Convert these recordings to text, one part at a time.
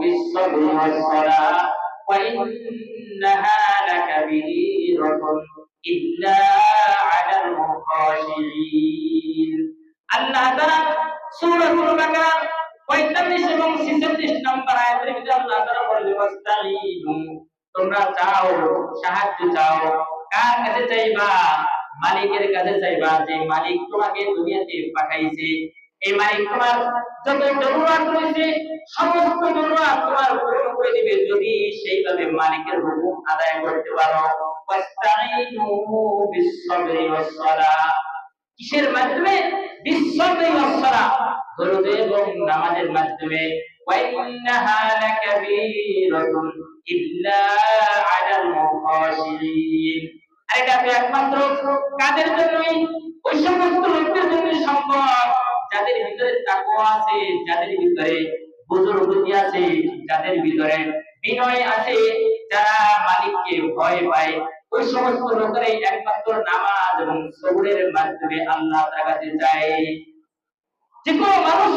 بالصبر والصلاة وإنها لكبيرة إلا على الخاشعين আল্লাহ তাআলা সূরাতুল বাকারা 45 এবং 46 নম্বর আয়াতের ভিতরে আল্লাহ তাআলা বলেন ওয়াস্তাঈনু তোমরা চাও সাহায্য চাও কার কাছে চাইবা মালিকের কাছে চাইবা যে মালিক তোমাকে দুনিয়াতে পাঠাইছে তোমার যত রয়েছে সমস্ত তোমার পূরণ করে দিবে। যদি সেইভাবে মালিকের হুকুম আদায় করতে পারো কিসের মাধ্যমে? দরুদ এবং নামাজের মাধ্যমে। একমাত্র কাদের জন্যই ওই সমস্ত লোকদের যাদের ভিতরে তাকওয়া আছে, যাদের ভিতরে বুজুর্গতি আছে, যাদের ভিতরে বিনয় আছে, যারা মালিককে ভয় পায়, ওই সমস্ত লোকেরাই একমাত্র নামাজ এবং সবরের মাধ্যমে আল্লাহ কাছে যায়। যে কোনো মানুষ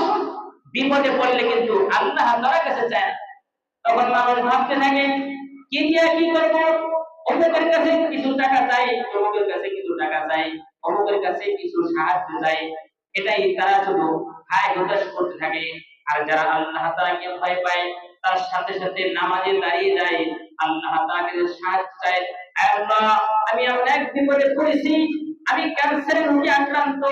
বিপদে পড়লে কিন্তু আল্লাহ তার কাছে চায় না। তখন মানুষ ভাবতে থাকে, কি দিয়ে কি করব? অমুকের কাছে কিছু টাকা চাই, অমুকের কাছে কিছু টাকা চাই, অমুকের কাছে কিছু সাহায্য চাই। এটাই তারা শুধু হায় হতাশ করতে থাকে। আর যারা আল্লাহ তাআলাকে ভয় পায়, তার সাথে সাথে নামাজে দাঁড়িয়ে যায়। আল্লাহ তাআলাকে সাহায্য চায় আল্লাহ, আমি এক বিপদে পড়েছি, আমি ক্যান্সারের রোগে আক্রান্ত।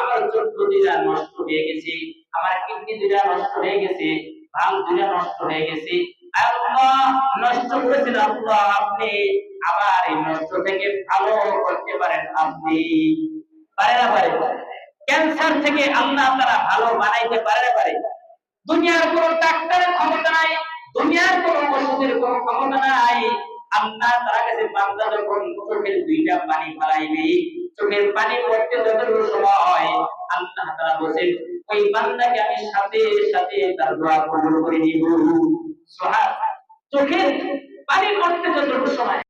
আমার চোখ দুটা নষ্ট হয়ে গেছে, আমার কিডনি দুটা নষ্ট হয়ে গেছে ভাঙ দুটা নষ্ট হয়ে গেছে। আল্লাহ, নষ্ট করেছেন আল্লাহ আপনি। আবার এই নষ্ট থেকে ভালো করতে পারেন আপনি। পারে না, পারে ক্যান্সার থেকে আল্লাহ তারা ভালো বানাইতে পারে পারে। দুনিয়ার কোন ডাক্তারের ক্ষমতা নাই, দুনিয়ার কোন ওষুধের কোন ক্ষমতা নাই। আল্লাহ তার কাছে বান্দা যখন চোখের দুইটা পানি ফেলাইবে, চোখের পানি পড়তে যতটুকু সময় হয়, আল্লাহ তারা বসে ওই বান্দাকে আমি সাথে সাথে তার দোয়া কবুল করে নিব। সোহাগ চোখের পানি পড়তে যতটুকু সময়